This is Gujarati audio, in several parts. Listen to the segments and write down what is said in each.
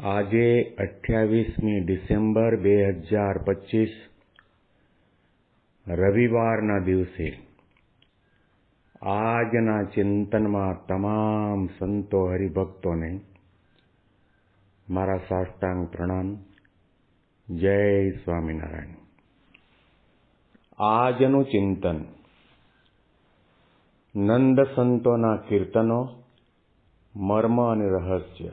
આજે અઠ્યાવીસમી ડિસેમ્બર બે હજાર પચીસ, રવિવારના દિવસે આજના ચિંતનમાં તમામ સંતો હરિભક્તોને મારા સાષ્ટાંગ પ્રણામ. જય સ્વામિનારાયણ. આજનું ચિંતન નંદ સંતોના કીર્તનો, મર્મ અને રહસ્ય.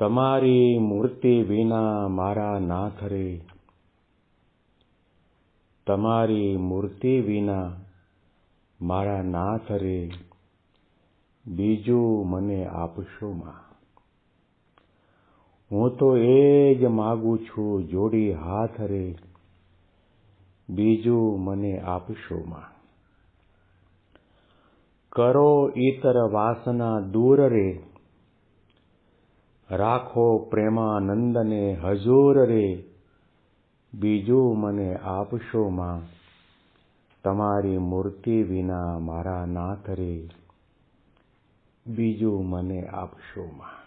તમારી મૂર્તિ વિના મારા ના રે. તમારી મૂર્તિ વિના મારા ના થરે બીજું મને આપશો માં. હું તો એ જ માગું છું, જોડી હાથ રે. બીજું મને આપશો માં. કરો ઈતર વાસના દૂર રે. રાખો પ્રેમાનંદને હજોર રે, બીજું મને આપશો માં. તમારી મૂર્તિ વિના મારા નાથ રે, બીજું મને આપશો માં.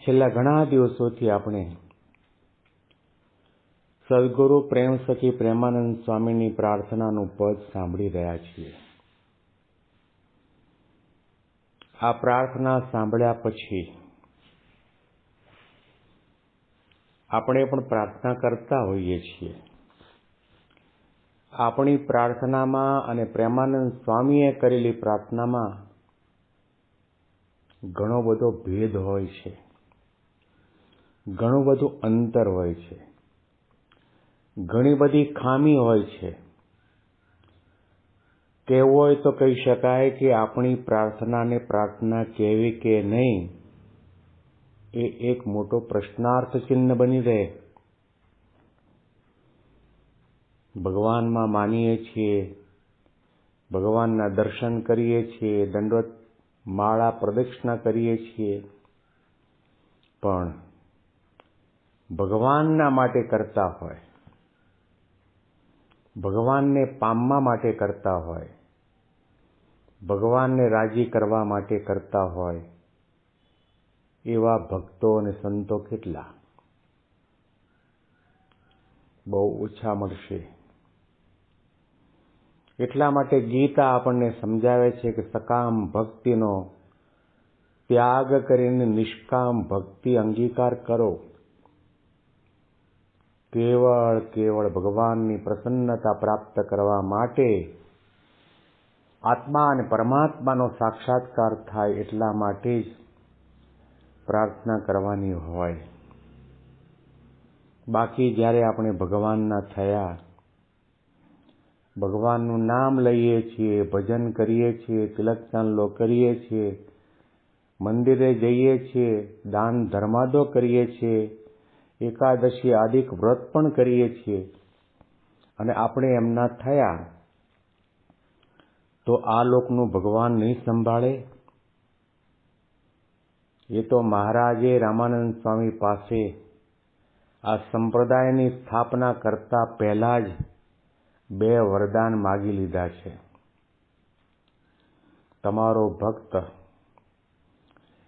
છેલ્લા ઘણા દિવસોથી આપણે સદગુરુ પ્રેમ સખી પ્રેમાનંદ સ્વામીની પ્રાર્થનાનું પદ સાંભળી રહ્યા છીએ. આ પ્રાર્થના સાંભળ્યા પછી આપણે પણ પ્રાર્થના કરતા હોઈએ છીએ. આપણી પ્રાર્થનામાં અને પ્રેમાનંદ સ્વામીએ કરેલી પ્રાર્થનામાં ઘણો બધો ભેદ હોય છે. ઘણું બધું અંતર હોય છે. ઘણી બધી ખામી હોય છે. કહેવું હોય તો કહી શકાય કે આપણી પ્રાર્થનાને પ્રાર્થના કેવી કે નહીં, એ એક મોટો પ્રશ્નાર્થ ચિહ્ન બની રહે. ભગવાનમાં માનીએ છીએ, ભગવાનના દર્શન કરીએ છીએ, દંડવત માળા પ્રદક્ષિણા કરીએ છીએ, પણ ભગવાનના માટે કરતા હોય, ભગવાનને પામવા માટે કરતા હોય ભગવાનને રાજી કરવા માટે કરતા હોય, એવા ભક્તો અને સંતો કેટલા? બહુ ઓછા મળશે. એટલા માટે ગીતા આપણને સમજાવે છે કે સકામ ભક્તિનો ત્યાગ કરીને નિષ્કામ ભક્તિ અંગીકાર કરો. કેવળ કેવળ ભગવાનની પ્રસન્નતા પ્રાપ્ત કરવા માટે આત્મા અને પરમાત્માનો સાક્ષાત્કાર થાય એટલા માટે જ પ્રાર્થના કરવાની હોય. બાકી જ્યારે આપણે ભગવાનના થયા, ભગવાનનું નામ લઈએ છીએ, ભજન કરીએ છીએ, તિલક ચાંદલો કરીએ છીએ, મંદિરે જઈએ છીએ, દાન ધર્માદો કરીએ છીએ, એકાદશી આદિક વ્રત પણ કરીએ છીએ, અને આપણે એમના થયા તો આ લોકનું ભગવાન નહીં સંભાળે? એ તો મહારાજે રામાનંદ સ્વામી પાસે આ સંપ્રદાયની સ્થાપના કરતા પહેલા જ બે વરદાન માગી લીધા છે. તમારો ભક્ત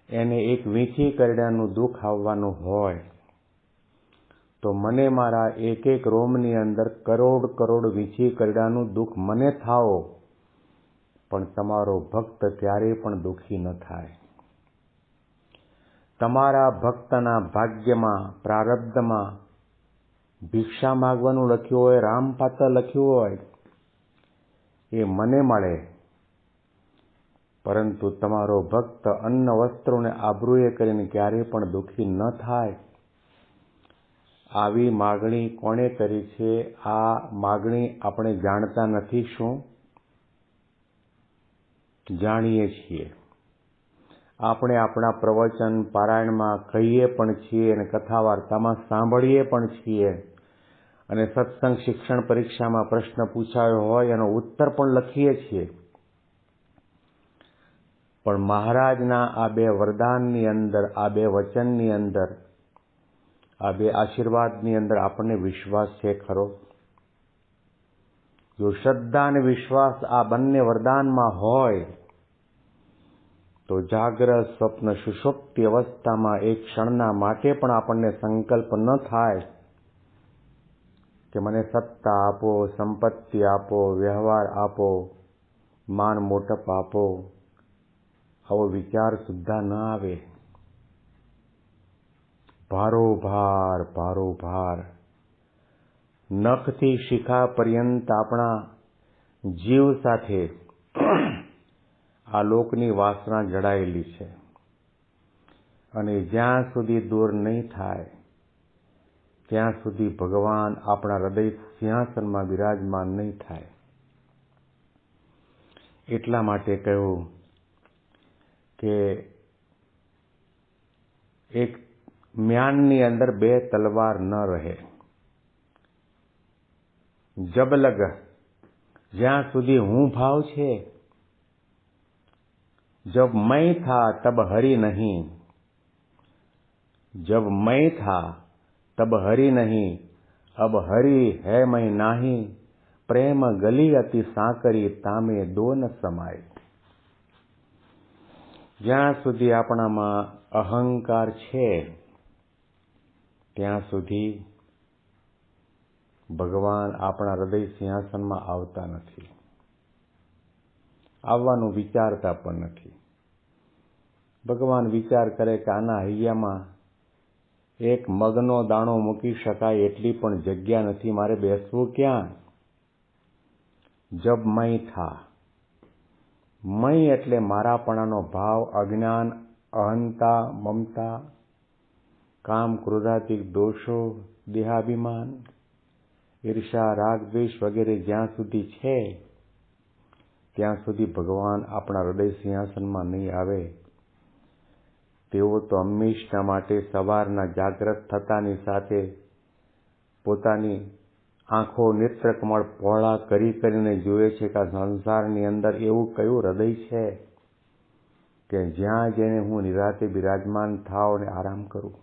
એને એક વીંછી કરડાનું દુઃખ આવવાનું હોય, તો મને મારા એક એક રોમની અંદર કરોડ કરોડ વીંછી કરડાનું દુઃખ મને થાઓ. પણ તમારો ભક્ત ક્યારેય પણ દુઃખી ન થાય. તમારા ભક્તના ભાગ્યમાં, પ્રારબ્ધમાં ભિક્ષા માગવાનું લખ્યું હોય રામપાત્ર લખ્યું હોય, એ મને મળે. પરંતુ તમારો ભક્ત અન્ન વસ્ત્રોને આબરૂએ કરીને ક્યારેય પણ દુઃખી ન થાય. આવી માગણી કોણે કરી છે? આ માગણી આપણે જાણતા નથી શું? જાણીએ છીએ. આપણે આપણા પ્રવચન પારાયણમાં કહીએ પણ છીએ અને કથા વાર્તામાં સાંભળીએ પણ છીએ. અને સત્સંગ શિક્ષણ પરીક્ષામાં પ્રશ્ન પૂછાયો હોય એનો ઉત્તર પણ લખીએ છીએ. પણ મહારાજના આ બે વરદાનની અંદર, આ બે વચનની અંદર, આ બે આશીર્વાદની અંદર આપણને વિશ્વાસ છે ખરો? જો શ્રદ્ધા અને વિશ્વાસ આ બંને વરદાનમાં હોય તો જાગ્રત સ્વપ્ન સુષુપ્તિ અવસ્થામાં એક ક્ષણના માટે પણ આપણને સંકલ્પ ન થાય કે મને સત્તા આપો, સંપત્તિ આપો, વ્યવહાર આપો, માન મોટપ આપો. આવો વિચાર સુદ્ધા ન આવે. ભારો ભાર ભારો ભાર નખથી શિખા પર્યંત આપણા જીવ સાથે આ લોકની વાસના જડાયેલી છે. અને જ્યાં સુધી દૂર નહીં થાય, ત્યાં સુધી ભગવાન આપણા હૃદય સિંહાસનમાં વિરાજમાન નહીં થાય. એટલા માટે કહ્યું કે એક મ્યાનની અંદર બે તલવાર ન રહે. જબલગ, જ્યાં સુધી હું ભાવ છે जब मैं था तब हरि नहीं जब मैं था तब हरि नहीं अब हरि है मैं नाही પ્રેમ ગલી અતિ સાંકરી તામે દો ન સમાય જ્યાં સુધી આપણામાં અહંકાર છે ત્યાં સુધી ભગવાન આપણા હૃદય સિંહાસનમાં આવતા નથી આવવાનું વિચારતા પણ નથી. ભગવાન વિચાર કરે કે આના હૈયામાં એક મગનો દાણો મૂકી શકાય એટલી પણ જગ્યા નથી. મારે બેસવું ક્યાં? જબ મય થા. મય એટલે મારાપણાનો ભાવ, અજ્ઞાન, અહંતા, મમતા, કામ ક્રોધાતિક દોષો, દેહાભિમાન ઈર્ષા રાગ દ્વેષ વગેરે જ્યાં સુધી છે ત્યાં સુધી ભગવાન આપણા હૃદય સિંહાસનમાં નહીં આવે. તેઓ તો હંમેશના માટે સવારના જાગ્રત થતાની સાથે પોતાની આંખો નેત્રકમળ પહોળા કરી કરીને જુએ છે કે આ સંસારની અંદર એવું કયું હૃદય છે કે જ્યાં જેને હું નિરાતે બિરાજમાન થાવ અને આરામ કરું.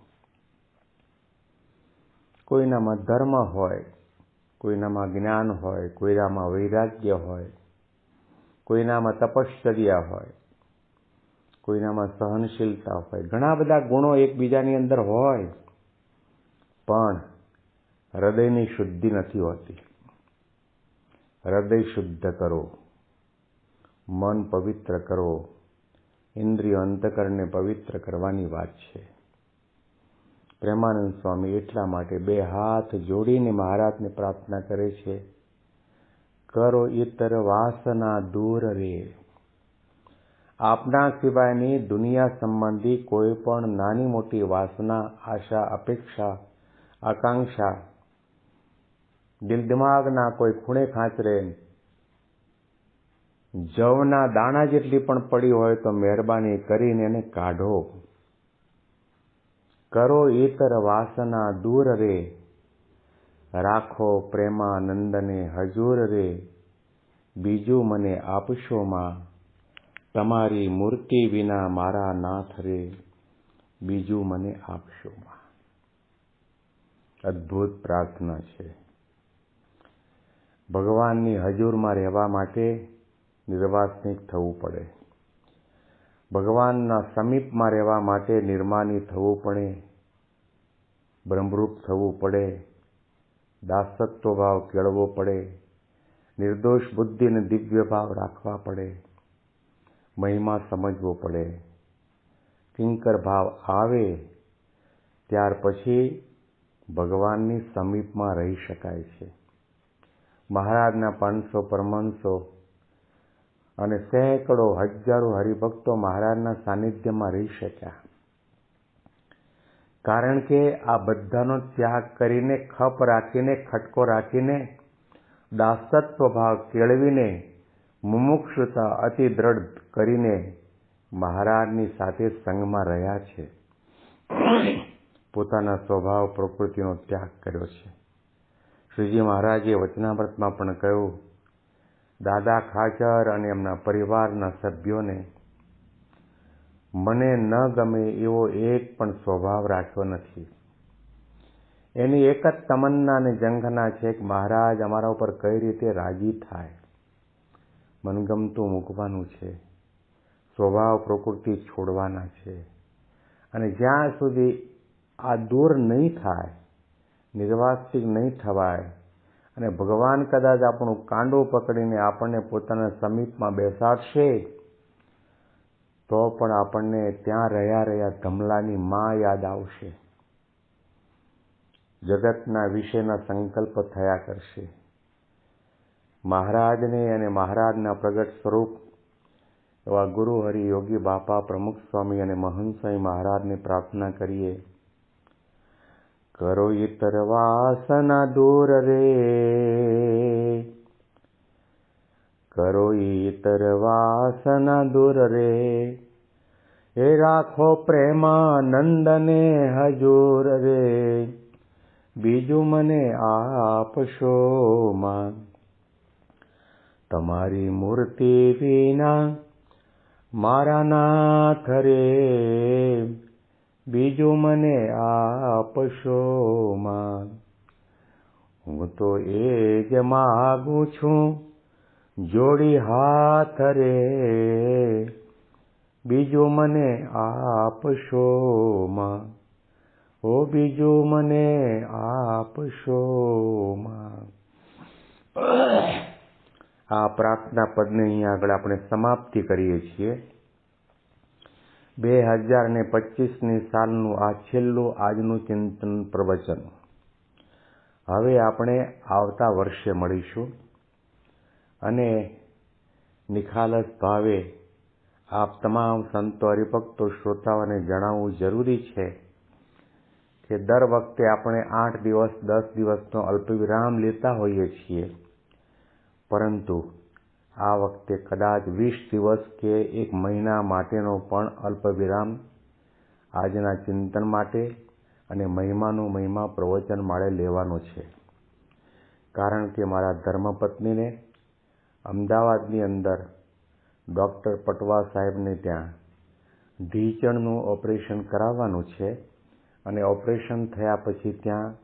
કોઈનામાં ધર્મ હોય, કોઈનામાં જ્ઞાન હોય, કોઈનામાં વૈરાગ્ય હોય કોઈનામાં તપશ્ચર્યા હોય, કોઈનામાં સહનશીલતા હોય, ઘણા બધા ગુણો એકબીજાની અંદર હોય, પણ હૃદયની શુદ્ધિ નથી હોતી. હૃદય શુદ્ધ કરો, મન પવિત્ર કરો, ઇન્દ્રિય અંતકરણને પવિત્ર કરવાની વાત છે. પ્રેમાનંદ સ્વામી એટલા માટે બે હાથ જોડીને મહારાજને પ્રાર્થના કરે છે કરો ઇતર વાસના દૂર રે. આપના સિવાયની દુનિયા સંબંધી કોઈ પણ નાની મોટી વાસના, આશા, અપેક્ષા, આકાંક્ષા દિલ દિમાગના કોઈ ખૂણે ખાંચરે. જવના દાણા જેટલી પણ પડી હોય તો મહેરબાની કરીને એને કાઢો. કરો ઇતર વાસના દૂર રે. રાખો પ્રેમાનંદને હજુર રે. બીજું મને આપશો માં. તમારી મૂર્તિ વિના મારા નાથ રે. બીજું મને આપશો માં. અદ્ભુત પ્રાર્થના છે. ભગવાનની હજુરમાં રહેવા માટે નિર્વાસનિક થવું પડે. ભગવાનના સમીપમાં રહેવા માટે નિર્માની થવું પડે. બ્રહ્મરૂપ થવું પડે. દાસત્વ ભાવ કેળવો પડે. નિર્દોષ બુદ્ધિ અને દિવ્ય ભાવ રાખવા પડે. મહિમા સમજવો પડે. કિંકર ભાવ આવે, ત્યાર પછી ભગવાનની સમીપમાં રહી શકાય છે. મહારાજના પાંચસો પરમહંસો અને સેંકડો હજારો હરિભક્તો મહારાજના સાનિધ્યમાં રહી શક્યા. કારણ કે આ બધાનો ત્યાગ કરીને, ખપ રાખીને, ખટકો રાખીને દાસત્વ ભાવ કેળવીને, મુમુક્ષુતા અતિ દ્રઢ કરીને મહારાજની સાથે સંગમાં રહ્યા છે. પોતાના સ્વભાવ, પ્રકૃતિનો ત્યાગ કર્યો છે. શ્રીજી મહારાજે વચનામૃતમાં પણ કહ્યું, દાદા ખાચર અને એમના પરિવારના સભ્યોને મને ન ગમે એવો એક પણ સ્વભાવ રાખ્યો નથી. એની એક જ તમન્ના અને જંઘના છે કે મહારાજ અમારા ઉપર કઈ રીતે રાજી થાય. મનગમતું મૂકવાનું છે. સ્વભાવ પ્રકૃતિ છોડવાના છે. અને જ્યાં સુધી આ દૂર નહીં થાય, નિર્વાસિક નહીં થવાય, અને ભગવાન કદાચ આપણું કાંડું પકડીને આપણને પોતાના સમીપમાં બેસાડશે તો પણ આપણને ત્યાં રહ્યા રહ્યા ધમલાની માં યાદ આવશે. જગતના વિશેના સંકલ્પ થયા કરશે. મહારાજને અને મહારાજના પ્રગટ સ્વરૂપ એવા ગુરુ હરિ યોગી બાપા પ્રમુખ સ્વામી અને મહંત સ્વામી મહારાજને પ્રાર્થના કરીએ. કરો ઇતર વાસના દૂર રે. કરો ઈતર વાસના દૂર રે એ રાખો પ્રેમાનંદને હજૂર રે બીજું મને આપશો માં તમારી મૂર્તિ વિના મારા નાથ રે બીજું મને આપશો માં હું તો એ જ માગું છું જોડી હાથ રે બીજું મને આપશો માં. ઓ બીજું મને આપશો આ પ્રાર્થના પદને અહીંયા આગળ આપણે સમાપ્તિ કરીએ છીએ. બે હજાર ને પચીસની સાલનું આ છેલ્લું આજનું ચિંતન પ્રવચન. હવે આપણે આવતા વર્ષે મળીશું. અને નિખાલસ ભાવે આપ તમામ સંતો હરિભક્તો શ્રોતાઓને જણાવવું જરૂરી છે કે દર વખતે આપણે આઠ દિવસ, દસ દિવસનો અલ્પવિરામ લેતા હોઈએ છીએ. પરંતુ આ વખતે કદાચ વીસ દિવસ કે એક મહિના માટેનો પણ અલ્પવિરામ આજના ચિંતન માટે અને મહિમાનું મહિમા પ્રવચન માળે લેવાનો છે. કારણ કે મારા ધર્મપત્નીને અમદાવાદની અંદર ડૉક્ટર પટવા સાહેબને ત્યાં ઢીચણનું ઓપરેશન કરાવવાનું છે અને ઓપરેશન થયા પછી ત્યાં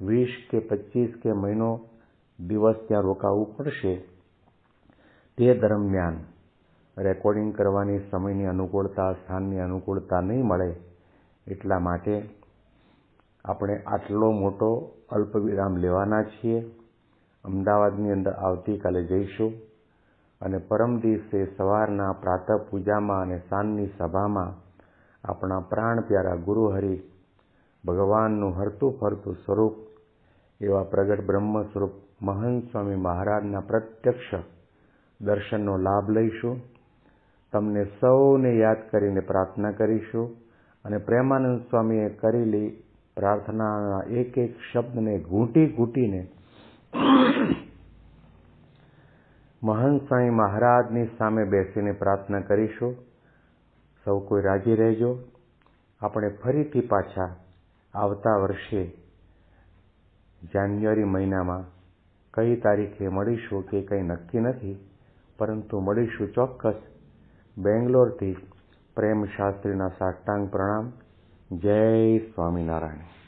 વીસ કે પચીસ કે મહિનો દિવસ ત્યાં રોકાવું પડશે. તે દરમિયાન રેકોર્ડિંગ કરવાની સમયની અનુકૂળતા, સ્થાનની અનુકૂળતા નહીં મળે એટલા માટે આપણે આટલો મોટો અલ્પવિરામ લેવાના છીએ. અમદાવાદની અંદર આવતીકાલે જઈશું. અને પરમ દિવસે સવારના પ્રાતઃ પૂજામાં અને સાંજની સભામાં આપણા પ્રાણ પ્યારા ગુરુહરિ ભગવાનનું હરતું ફરતું સ્વરૂપ એવા પ્રગટ બ્રહ્મ સ્વરૂપ મહંત સ્વામી મહારાજના પ્રત્યક્ષ દર્શનનો લાભ લઈશું. તમને સૌને યાદ કરીને પ્રાર્થના કરીશું. અને પ્રેમાનંદ સ્વામીએ કરેલી પ્રાર્થનાના એક એક શબ્દને ઘૂંટી ઘૂંટીને મહંત સ્વામી મહારાજની સામે બેસીને પ્રાર્થના કરીશું. સૌ કોઈ રાજી રહેજો. આપણે ફરીથી પાછા આવતા વર્ષે જાન્યુઆરી મહિનામાં કઈ તારીખે મળીશું કે કંઈ નક્કી નથી, પરંતુ મળીશું ચોક્કસ બેંગ્લોરથી પ્રેમ શાસ્ત્રીના સાષ્ટાંગ પ્રણામ. જય સ્વામિનારાયણ.